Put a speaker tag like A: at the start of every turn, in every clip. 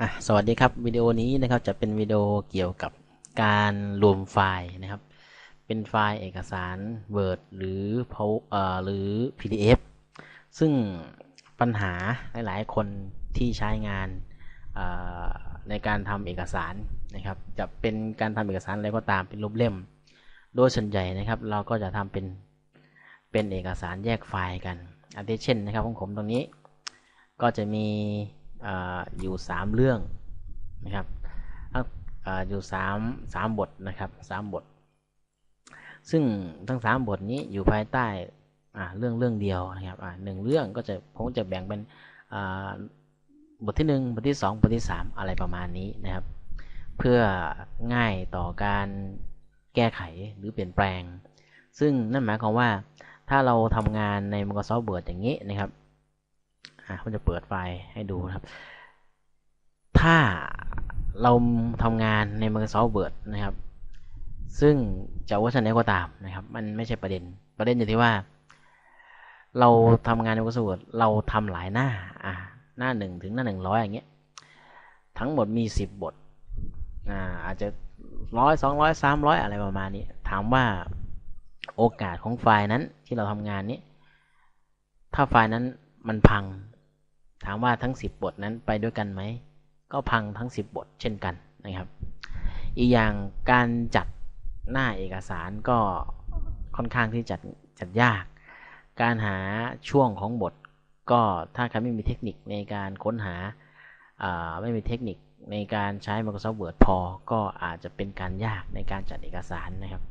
A: อะสวัสดีครับวิดีโอนี้นะครับจะเป็นวิดีโอเกี่ยวกับการรวมไฟล์นะครับ เป็นไฟล์เอกสาร Word หรือ Power เอ่อหรือ PDF ซึ่งปัญหาหลาย ๆ คนที่ใช้งานในการทำเอกสารนะครับ จะเป็นการทำเอกสารอะไรก็ตามเป็นรูปเล่ม โดยส่วนใหญ่นะครับ เราก็จะทำเป็นเป็นเอกสารแยกไฟล์กันอาทิเช่นนะครับของผมตรงนี้ ก็จะมี อยู่ 3 เรื่องนะครับออยู่3 3บทนะครับ3บท ซึ่งทั้ง 3 บทนี้อยู่ภายใต้เรื่องเรื่องเดียวนะครับหนึ่งเรื่องก็จะผมจะแบ่งเป็นบทที่ 1 บทที่ 2 บทที่ 3 อะไรประมาณนี้นะครับ เพื่อง่ายต่อการแก้ไขหรือเปลี่ยนแปลง ซึ่งนั่นหมายความว่าถ้าเราทำงานใน Microsoft Word อย่างนี้นะครับ อะผมจะเปิดไฟล์ให้ดูนะครับ ถ้าเราทำงานใน Microsoft Word นะครับ ซึ่งจะว่าชันไหนก็ตามนะครับ มันไม่ใช่ประเด็น ประเด็นอยู่ที่ว่า เราทำงานใน Microsoft Word เราทำหลายหน้า อ่าหน้าหนึ่งถึงหน้าหนึ่งร้อยอย่างเงี้ย ทั้งหมดมีสิบบท อ่า อาจจะร้อยสองร้อยสามร้อยอะไรประมาณนี้ ถามว่าโอกาสของไฟล์นั้นที่เราทำงานนี้ ถ้าไฟล์นั้นมันพังามว่าทั้ง 10 บทนั้นไปด้วยกันไหม ก็พังทั้ง 10 บทเช่นกันนะครับ อีกอย่างการจัดหน้าเอกสารก็ค่อนข้างที่จัดจัดยาก การหาช่วงของบทก็ถ้าใครไม่มีเทคนิคในการค้นหาไม่มีเทคนิคในการใช้ Microsoft Word พอ ก็อาจจะเป็นการยากในการจัดเอกสารนะครับ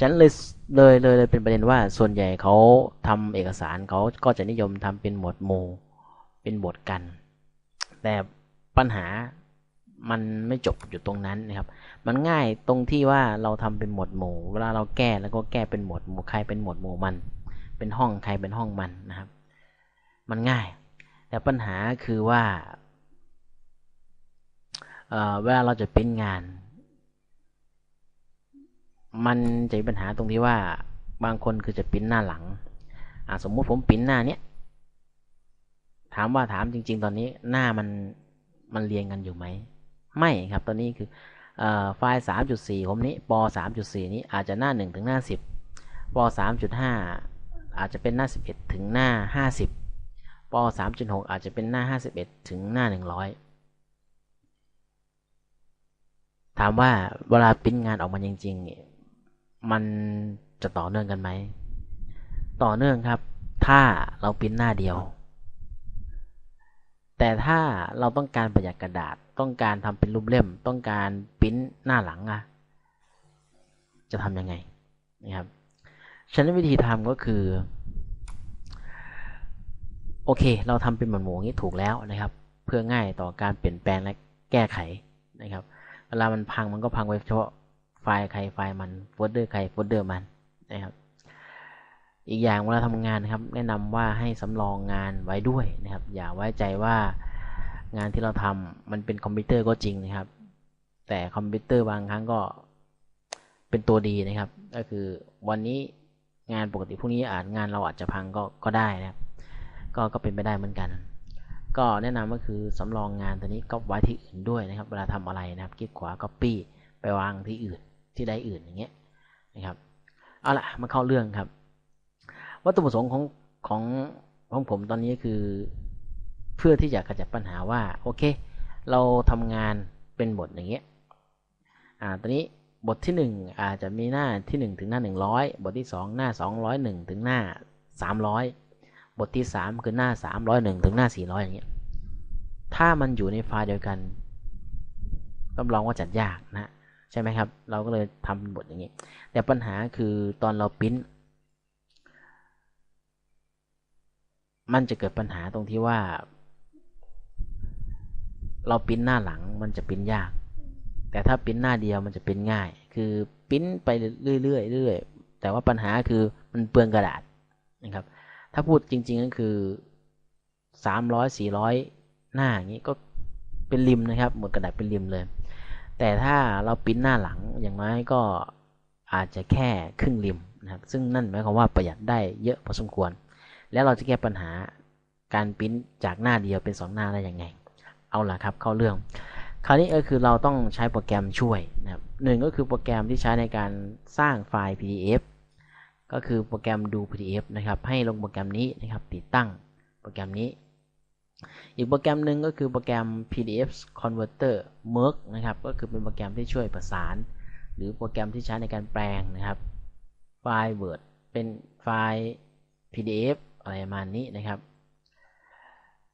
A: ฉันเลยเลยเลยเลยเป็นประเด็นว่าส่วนใหญ่เขาทำเอกสารเขาก็จะนิยมทำเป็นหมวดหมู่ เป็นบทกัน แต่ปัญหามันไม่จบอยู่ตรงนั้นนะครับ มันง่ายตรงที่ว่าเราทำเป็นหมวดหมู่ เวลาเราแก้แล้วก็แก้เป็นหมวดหมู่ใครเป็นหมวดหมู่มัน เป็นห้องใครเป็นห้องมันนะครับ มันง่าย แต่ปัญหาคือว่าเเวลาเราจะเป็นงาน มันจะมีปัญหาตรงที่ว่าบางคนคือจะปิ้นหน้าหลัง สมมุติผมปิ้นหน้าเนี้ย ถามว่าถามจริง ๆ ตอนนี้หน้ามันมันเรียงกันอยู่ไหม ไม่ครับตอนนี้คือไฟล์ 3.4 ผมนี้ป3.4 นี้อาจจะหน้า 1 ถึงหน้า 10ป3.5 อาจจะเป็นหน้า 11 ถึงหน้า 50ป3.6 อาจจะเป็นหน้า 51 ถึงหน้า 100 ถามว่าเวลาปิ้นงานออกมาจริงๆมันจะต่อเนื่องกันไหม ต่อเนื่องครับ ถ้าเราปิ้นหน้าเดียว แต่ถ้าเราต้องการประหยัดกระดาษ ต้องการทำเป็นรูปเล่ม ต้องการปิ้นหน้าหลังอะจะทำยังไงนะครับฉะนั้นวิธีทำก็คือ โอเค เราทำเป็นหมวดหมู่นี้ถูกแล้วนะครับ เพื่อง่ายต่อการเปลี่ยนแปลงและแก้ไขนะครับ เวลามันพังมันก็พังไว้เฉพาะไฟล์ใครไฟล์มันโฟลเดอร์ใครโฟลเดอร์มันนะครับ อีกอย่างเวลาทำงานนะครับ แนะนำว่าให้สำรองงานไว้ด้วยนะครับ อย่าไว้ใจว่างานที่เราทำมันเป็นคอมพิวเตอร์ก็จริงนะครับ แต่คอมพิวเตอร์บางครั้งก็เป็นตัวดีนะครับ ก็คือวันนี้งานปกติพวกนี้อาจงานเราอาจจะพังก็ก็ได้นะครับ ก็ก็เป็นไปได้เหมือนกัน ก็แนะนำก็คือสำรองงานตัวนี้ก็ไว้ที่อื่นด้วยนะครับ เวลาทำอะไรนะครับคลิกขวา Copy ไปวางที่อื่นที่ใดอื่นอย่างเงี้ยนะครับเอาละมาเข้าเรื่องครับ วัตถุประสงค์ของของของผมตอนนี้คือเพื่อที่จะขจัดปัญหาว่าโอเค เราทำงานเป็นบทอย่างเงี้ยอ่าตอนนี้บทที่ 1 อาจจะมีหน้าที่ 1 ถึงหน้า 100 บทที่ 2 หน้า 201 ถึงหน้า 300 บทที่ 3 คือหน้า 301 ถึงหน้า 400 อย่างเงี้ยถ้ามันอยู่ในไฟล์เดียวกันต้องลองว่าจัดยากนะ ใช่ไหมครับ เราก็เลยทำเป็นบทอย่างนี้ แต่ปัญหาคือตอนเราพิมพ์ มันจะเกิดปัญหาตรงที่ว่า เราปิ้นหน้าหลังมันจะปิ้นยาก แต่ถ้าปิ้นหน้าเดียวมันจะปิ้นง่าย คือปิ้นไปเรื่อยๆเรื่อยๆแต่ว่าปัญหาคือมันเปลืองกระดาษนะครับ ถ้าพูดจริง ๆ ก็คือสามร้อยสี่ร้อยหน้าอย่างนี้ก็เป็นริมนะครับ หมดกระดาษเป็นริมเลย แต่ถ้าเราปิ้นหน้าหลังอย่างน้อยก็อาจจะแค่ครึ่งริมนะครับ ซึ่งนั่นหมายความว่าประหยัดได้เยอะพอสมควร แล้วเราจะแก้ปัญหาการพิมพ์จากหน้าเดียวเป็น 2 หน้าได้ยังไง เอาล่ะครับเข้าเรื่อง คราวนี้ก็คือเราต้องใช้โปรแกรมช่วยนะครับหนึ่งก็คือโปรแกรมที่ใช้ในการสร้างไฟล์ PDF ก็คือโปรแกรมดู PDF นะครับให้ลงโปรแกรมนี้นะครับติดตั้งโปรแกรมนี้ อีกโปรแกรมหนึ่งก็คือโปรแกรม PDF Converter Merge นะครับก็คือเป็นโปรแกรมที่ช่วยประสาน หรือโปรแกรมที่ใช้ในการแปลงนะครับไฟล์ Word เป็นไฟล์ PDF อะไรประมาณนี้นะครับ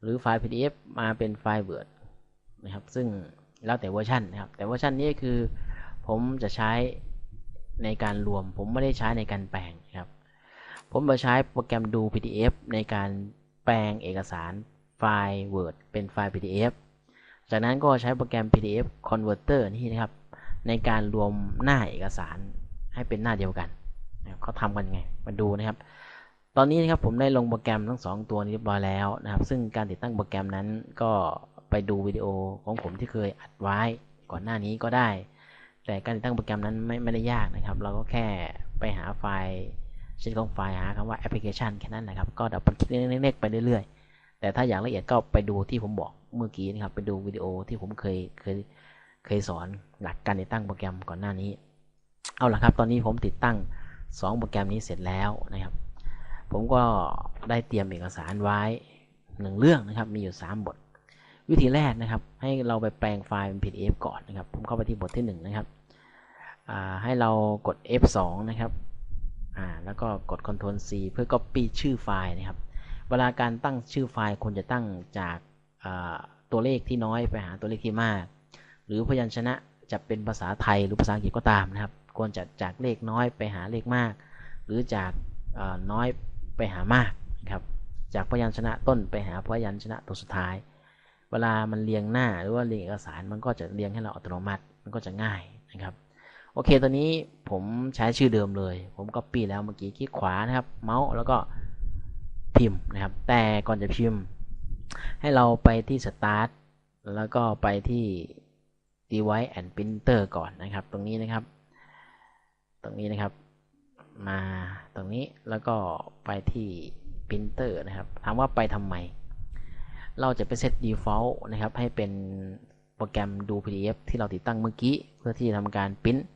A: หรือไฟล์ PDF มาเป็นไฟล์ Word นะครับ ซึ่งแล้วแต่เวอร์ชันนะครับ แต่เวอร์ชันนี้คือผมจะใช้ในการรวม ผมไม่ได้ใช้ในการแปลงนะครับ ผมมาใช้โปรแกรมดู PDF ในการแปลงเอกสารไฟล์ Word เป็นไฟล์ PDF จากนั้นก็ใช้โปรแกรม PDF Converter นี่นะครับ ในการรวมหน้าเอกสารให้เป็นหน้าเดียวกันเขาทำกันไง มาดูนะครับ อนนี้นะครับผมได้ลงโปรแกรมทั้ง 2 ตัวนี้เรียบร้อยแล้วนะครับ ซึ่งการติดตั้งโปรแกรมนั้นก็ไปดูวิดีโอของผมที่เคยอัดไว้ก่อนหน้านี้ก็ได้ แต่การติดตั้งโปรแกรมนั้นไม่ไม่ได้ยากนะครับ เราก็แค่ไปหาไฟล์ชื่อของไฟล์หาคำว่าแอปพลิเคชันแค่นั้นนะครับ ก็ดับเบิลคลิกเล็กๆไปเรื่อยๆ แต่ถ้าอยางละเอียดก็ไปดูที่ผมบอกเมื่อกี้นะครับ ไปดูวิดีโอที่ผมเคยเคยเคยสอนหลักการติดตั้งโปรแกรมก่อนหน้านี้ เอาละครับ ตอนนี้ผมติดตั้ง 2 โปรแกรมนี้เสร็จแล้วนะครับ ผมก็ได้เตรียมเอกสารไว้หนึ่งเรื่องนะครับ มีอยู่ 3 บท วิธีแรกนะครับ ให้เราไปแปลงไฟล์เป็น PDF ก่อนนะครับ ผมเข้าไปที่บทที่ 1 นะครับให้เรากด F2 นะครับแล้วก็กด Ctrl C เพื่อ Copy ชื่อไฟล์นะครับ เวลาการตั้งชื่อไฟล์ควรจะตั้งจากตัวเลขที่น้อยไปหาตัวเลขที่มาก หรือพยัญชนะจะเป็นภาษาไทยหรือภาษาอังกฤษก็ตามนะครับ ควรจะจากเลขน้อยไปหาเลขมาก หรือจากน้อย ไปหามากครับ จากพยัญชนะต้นไปหาพยัญชนะตัวสุดท้าย เวลามันเรียงหน้าหรือว่าเรียงเอกสารมันก็จะเรียงให้เราอัตโนมัติมันก็จะง่ายนะครับโอเคตอนนี้ผมใช้ชื่อเดิมเลย ผมก็ปีแล้วเมื่อกี้คลิกขวานะครับ เมาส์แล้วก็พิมพ์นะครับ แต่ก่อนจะพิมพ์ ให้เราไปที่ Start แล้วก็ไปที่ Device and Printer ก่อนนะครับ ตรงนี้นะครับ ตรงนี้นะครับ มาตรงนี้แล้วก็ไปที่ Printer นะครับ ถามว่าไปทำไม เราจะไปเซต default นะครับ ให้เป็นโปรแกรมดู PDF ที่เราติดตั้งเมื่อกี้ เพื่อที่จะทำการพิมพ์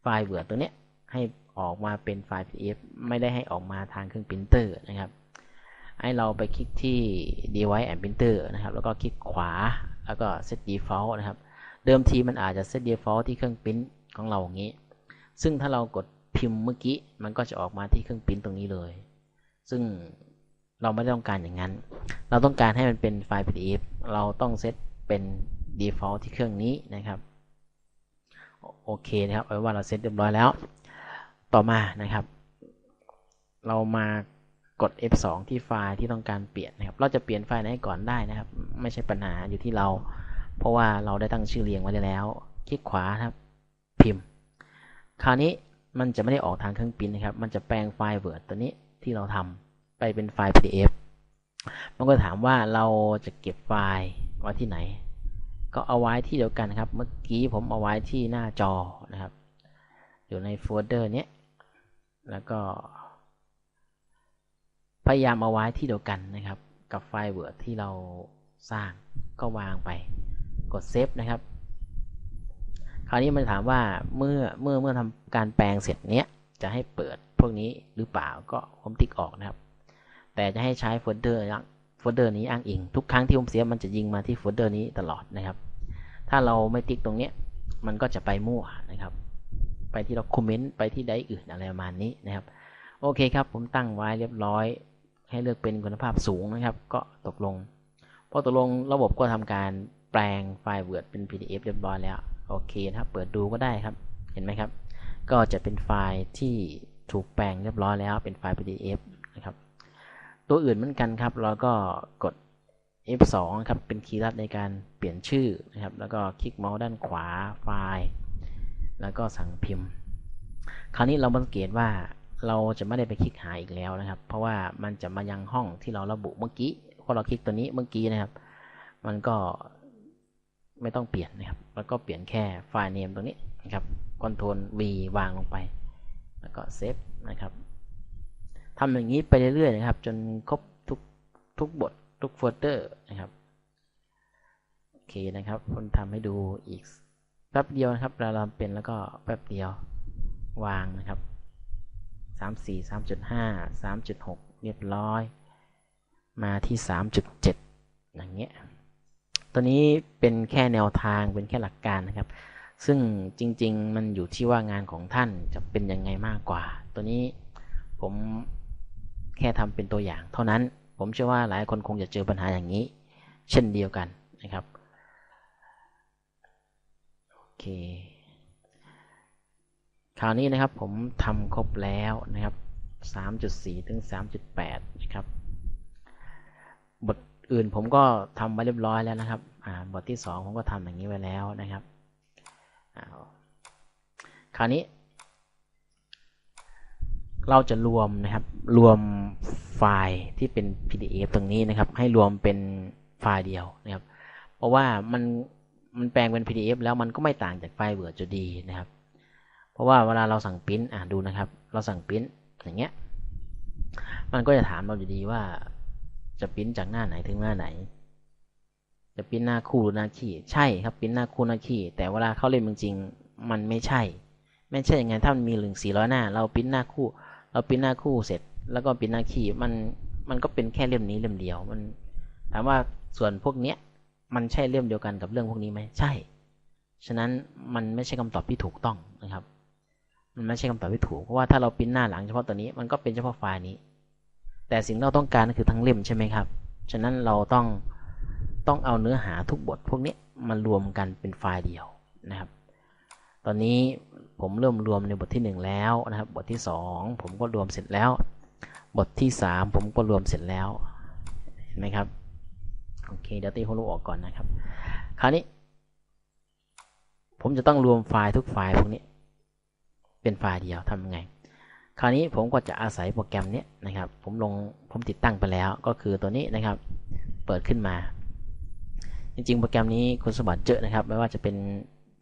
A: ไฟล์ Word ตัวนี้ให้ออกมาเป็นไฟล์ PDF ไม่ได้ให้ออกมาทางเครื่องพิมพ์เตอร์นะครับ ให้เราไปคลิกที่ device and printer นะครับ แล้วก็คลิกขวาแล้วก็ set default นะครับ เดิมทีมันอาจจะ set default ที่เครื่องพิมพ์ของเราอย่างนี้ ซึ่งถ้าเรากด พิมพ์เมื่อกี้มันก็จะออกมาที่เครื่องพิมพ์ตรงนี้เลย ซึ่งเราไม่ต้องการอย่างนั้น เราต้องการให้มันเป็นไฟล์ PDF เราต้องเซตเป็น default ที่เครื่องนี้นะครับ โอเคนะครับเอาว่าเราเซตเรียบร้อยแล้ว ต่อมานะครับ เรามากด F2 ที่ไฟล์ที่ต้องการเปลี่ยนนะครับ เราจะเปลี่ยนไฟล์ไหนก่อนได้นะครับ ไม่ใช่ปัญหาอยู่ที่เรา เพราะว่าเราได้ตั้งชื่อเรียงไว้แล้ว คลิกขวาครับ พิมพ์ คราวนี้ มันจะไม่ได้ออกทางเครื่องพิมพ์นะครับ มันจะแปลงไฟล์ Word ตัวนี้ที่เราทำไปเป็นไฟล์ PDF มันก็ถามว่าเราจะเก็บไฟล์ไว้ที่ไหน ก็เอาไว้ที่เดียวกันครับ เมื่อกี้ผมเอาไว้ที่หน้าจอนะครับ อยู่ในโฟลเดอร์นี้แล้วก็ พยายามเอาไว้ที่เดียวกันนะครับ กับไฟล์ Word ที่เราสร้างก็วางไป กดเซฟนะครับ คราวนี้มันถามว่าเมื่อเมื่อเมื่อทำการแปลงเสร็จเนี้ยจะให้เปิดพวกนี้หรือเปล่าก็ผมติ๊กออกนะครับ แต่จะให้ใช้โฟลเดอร์โฟลเดอร์นี้อ้างอิง ทุกครั้งที่ผมเสียมันจะยิงมาที่โฟลเดอร์นี้ตลอดนะครับ ถ้าเราไม่ติ๊กตรงเนี้ยมันก็จะไปมั่วนะครับ ไปที่เราคอมเมนต์ไปที่ใดอื่นอะไรประมาณนี้นะครับ โอเคครับ ผมตั้งไว้เรียบร้อย ให้เลือกเป็นคุณภาพสูงนะครับ ก็ตกลงพอตกลงระบบก็ทำการแปลงไฟล์ Word เป็น PDF เรียบร้อยแล้ว โอเคนะครับ เปิดดูก็ได้ครับ เห็นไหมครับ ก็จะเป็นไฟล์ที่ถูกแปลงเรียบร้อยแล้ว เป็นไฟล์ PDF นะครับ ตัวอื่นเหมือนกันครับ เราก็กด F2 ครับ เป็นคีย์ลัดในการเปลี่ยนชื่อนะครับ แล้วก็คลิกเมาส์ด้านขวาไฟล์ แล้วก็สั่งพิมพ์ คราวนี้เราสังเกตว่าเราจะไม่ได้ไปคลิกหาอีกแล้วนะครับ เพราะว่ามันจะมายังห้องที่เราระบุเมื่อกี้พอเราคลิกตัวนี้เมื่อกี้นะครับ มันก็ ไม่ต้องเปลี่ยนนะครับ แล้วก็เปลี่ยนแค่ไฟล์เนมตรงนี้นะครับ Ctrl V วางลงไป แล้วก็เซฟนะครับทำอย่างนี้ไปเรื่อยๆนะครับ จนครบทุกทุกบททุกโฟลเดอร์นะครับ โอเคนะครับผมทำให้ดูอีกแป๊บเดียวนะครับเราทำเป็นแล้วก็แป๊บเดียววางนะครับสามสี่สามจุดห้าสามจุดหกเรียบร้อย มาที่สามจุดเจ็ดอย่างเงี้ย ตัวนี้เป็นแค่แนวทางเป็นแค่หลักการนะครับ ซึ่งจริง ๆ มันอยู่ที่ว่างานของท่านจะเป็นยังไงมากกว่า ตัวนี้ผมแค่ทำเป็นตัวอย่าง เท่านั้นผมเชื่อว่าหลายคนคงจะเจอปัญหาอย่างนี้ เช่นเดียวกันนะครับโอเคคราวนี้นะครับผมทำครบแล้วนะครับ 3.4 ถึง 3.8 นะครับ อื่นผมก็ทำไว้เรียบร้อยแล้วนะครับบทที่ 2 ผมก็ทำอย่างนี้ไว้แล้วนะครับคราวนี้ เราจะรวมนะครับรวมไฟล์ที่เป็น PDF ตรงนี้นะครับ ให้รวมเป็นไฟล์เดียวนะครับ เพราะว่ามันมันแปลงเป็น PDF แล้วมันก็ไม่ต่างจากไฟล์เวิร์ดจะดีนะครับ เพราะว่าเวลาเราสั่งพิมพ์อะดูนะครับ เราสั่งพิมพ์อย่างเงี้ยมันก็จะถามเราอยู่ดีว่า จะพิมพ์จากหน้าไหนถึงหน้าไหน จะพิมพ์หน้าคู่หรือหน้าขี้ใช่ครับพิมพ์หน้าคู่หน้าขี้แต่เวลาเข้าเล่นจริงๆมันไม่ใช่ ไม่ใช่ยังไงถ้ามันมีหนึ่งสี่ร้อยหน้า เราพิมพ์หน้าคู่ เราพิมพ์หน้าคู่เสร็จ แล้วก็พิมพ์หน้าขี้มันมันก็เป็นแค่เล่มนี้เล่มเดียวมันถามว่าส่วนพวกเนี้ยมันใช่เล่มเดียวกันกับเรื่องพวกนี้ไหมใช่ ฉะนั้นมันไม่ใช่คำตอบที่ถูกต้องนะครับ มันไม่ใช่คำตอบที่ถูกเพราะว่าถ้าเราพิมพ์หน้าหลังเฉพาะตัวนี้มันก็เป็นเฉพาะไฟล์นี้ แต่สิ่งเราต้องการก็คือทั้งเล่มใช่ไหมครับ ฉะนั้นเราต้องต้องเอาเนื้อหาทุกบทพวกนี้มารวมกันเป็นไฟล์เดียวนะครับ ตอนนี้ผมเริ่มรวมในบทที่ 1 แล้วนะครับ บทที่ 2 ผมก็รวมเสร็จแล้ว บทที่ 3 ผมก็รวมเสร็จแล้ว เห็นไหมครับ โอเค เดี๋ยวตีโฮโลออกก่อนนะครับ คราวนี้ ผมจะต้องรวมไฟล์ทุกไฟล์พวกนี้ เป็นไฟล์เดียวทำยังไง คราวนี้ผมก็จะอาศัยโปรแกรมนี้นะครับ ผมลงผมติดตั้งไปแล้วก็คือตัวนี้นะครับ เปิดขึ้นมา จริงๆ โปรแกรมนี้คุณสมบัติเยอะนะครับ ไม่ว่าจะเป็น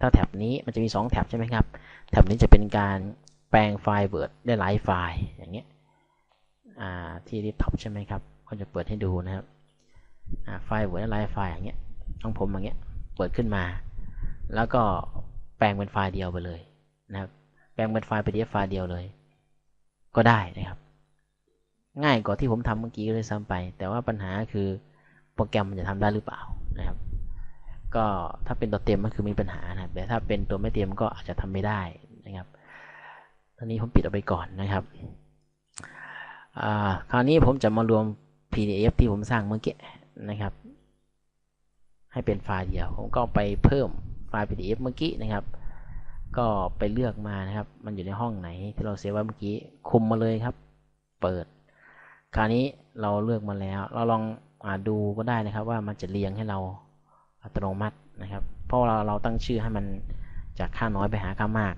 A: ถ้าแท็บนี้มันจะมี 2 แท็บใช่ไหมครับ แท็บนี้จะเป็นการแปลงไฟล์ Word ได้หลายไฟล์อย่างเงี้ยที่ดิสท็อปใช่ไหมครับก็จะเปิดให้ดูนะครับไฟล์ Word ได้หลายไฟล์อย่างเงี้ยของผมอย่างเงี้ยเปิดขึ้นมา แล้วก็แปลงเป็นไฟล์เดียวไปเลยนะครับแปลงเป็นไฟล์ PDF ไฟล์เดียวเลย ก็ได้นะครับ ง่ายกว่าที่ผมทำเมื่อกี้เลยซ้ำไป แต่ว่าปัญหาคือโปรแกรมมันจะทำได้หรือเปล่านะครับ ก็ถ้าเป็นตัวเต็มก็คือมีปัญหานะแต่ถ้าเป็นตัวไม่เต็มก็อาจจะทำไม่ได้นะครับตอนนี้ผมปิดเอาไปก่อนนะครับคราวนี้ผมจะมารวม PDF ที่ผมสร้างเมื่อกี้นะครับ ให้เป็นไฟล์เดียว ผมก็ไปเพิ่มไฟล์ PDF เมื่อกี้นะครับ ก็ไปเลือกมานะครับ มันอยู่ในห้องไหนที่เราเซฟไว้เมื่อกี้คุมมาเลยครับ เปิด คราวนี้เราเลือกมาแล้ว เราลองอดูก็ได้นะครับว่ามันจะเรียงให้เราอัตโนมัตินะครับ เพราะเราเราตั้งชื่อให้มันจากค่าน้อยไปหาค่ามาก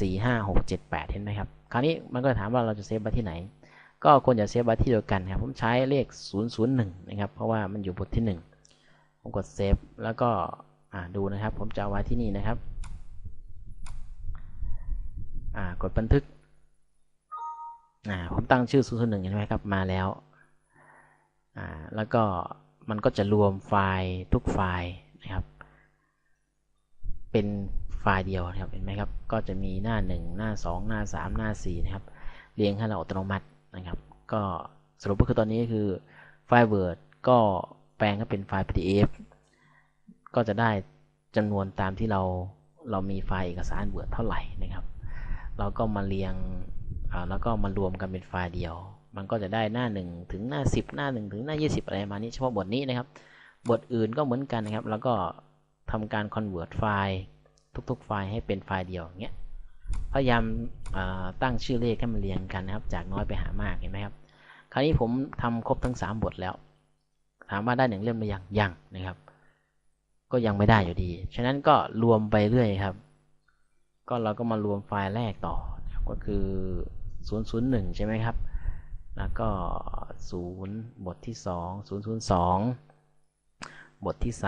A: สี่ห้าหกเจ็ดแปดเห็นไหมครับ คราวนี้มันก็ถามว่าเราจะเซฟไว้ที่ไหน ก็ควรจะเซฟไว้ที่เดียวกันครับ ผมใช้เลข 001 นะครับ เพราะว่ามันอยู่บทที่ 1 ผมกดเซฟแล้วก็ดูนะครับ ผมจะเอาไว้ที่นี่นะครับ กดบันทึกผมตั้งชื่อ001เห็นไหมครับมาแล้วแล้วก็มันก็จะรวมไฟล์ทุกไฟล์นะครับ เป็นไฟล์เดียวนะครับเห็นไหมครับ ก็จะมีหน้า 1 หน้า 2 หน้า 3 หน้า 4 นะครับ เรียงให้เราอัตโนมัตินะครับ ก็สรุปก็คือตอนนี้คือไฟล์ Word ก็แปลงให้เป็นไฟล์ PDF ก็จะได้จำนวนตามที่เราเรามีไฟล์เอกสาร Word เท่าไหร่นะครับ เราก็มาเรียงแล้วก็มารวมกันเป็นไฟล์เดียว มันก็จะได้หน้า 1 ถึงหน้า 10 หน้า 1 ถึงหน้า 20 อะไรมานี้เฉพาะบทนี้นะครับ บทอื่นก็เหมือนกันนะครับ แล้วก็ทำการ convert ไฟล์ทุกๆ ไฟล์ให้เป็นไฟล์เดียวอย่างเงี้ย พยายามตั้งชื่อเลขให้มันเรียงกันนะครับ จากน้อยไปหามากเห็นไหมครับ คราวนี้ผมทำครบทั้ง 3 บทแล้ว ถามว่าได้หนึ่งเล่มหรือยังยังนะครับ ก็ยังไม่ได้อยู่ดี ฉะนั้นก็รวมไปเรื่อยครับ ก็เราก็มารวมไฟล์แรกต่อ ก็คือ 001 ใช่ไหมครับ แล้วก็ 0 บทที่ 2 002 บทที่ 3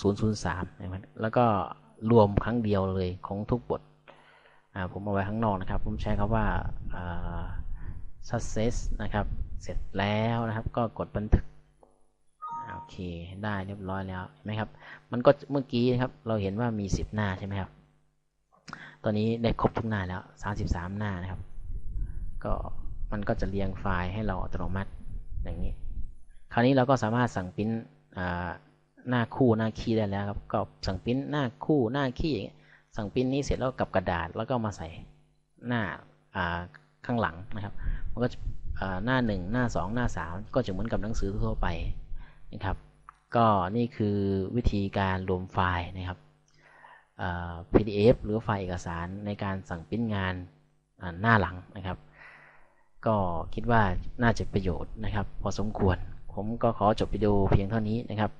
A: 003นะครับแล้วก็รวมครั้งเดียวเลยของทุกบท ผมเอาไว้ข้างนอกนะครับ ผมใช้คำว่า success นะครับ เสร็จแล้วนะครับ ก็กดบันทึกโอเค ได้เรียบร้อยแล้วเห็นไหมครับ มันก็เมื่อกี้นะครับ เราเห็นว่ามีสิบหน้าใช่ไหมครับ ตอนนี้ได้ครบทุกหน้าแล้วสามสิบสามหน้านะครับ ก็มันก็จะเรียงไฟล์ให้เราอัตโนมัติอย่างนี้ คราวนี้เราก็สามารถสั่งปริ้นหน้าคู่หน้าคีย์ได้แล้วครับ ก็สั่งปริ้นหน้าคู่หน้าคีย์สั่งปริ้นนี้เสร็จแล้วกับกระดาษแล้วก็มาใส่หน้าข้างหลังนะครับมันก็หน้า 1 หน้า 2 หน้า 3 ก็จะเหมือนกับหนังสือทั่วไปนะครับ ก็นี่คือวิธีการรวมไฟล์นะครับ PDF หรือไฟล์เอกสารในการสั่งปริ้นงานหน้าหลังนะครับ ก็คิดว่าน่าจะประโยชน์นะครับ พอสมควร ผมก็ขอจบวิดีโอเพียงเท่านี้นะครับ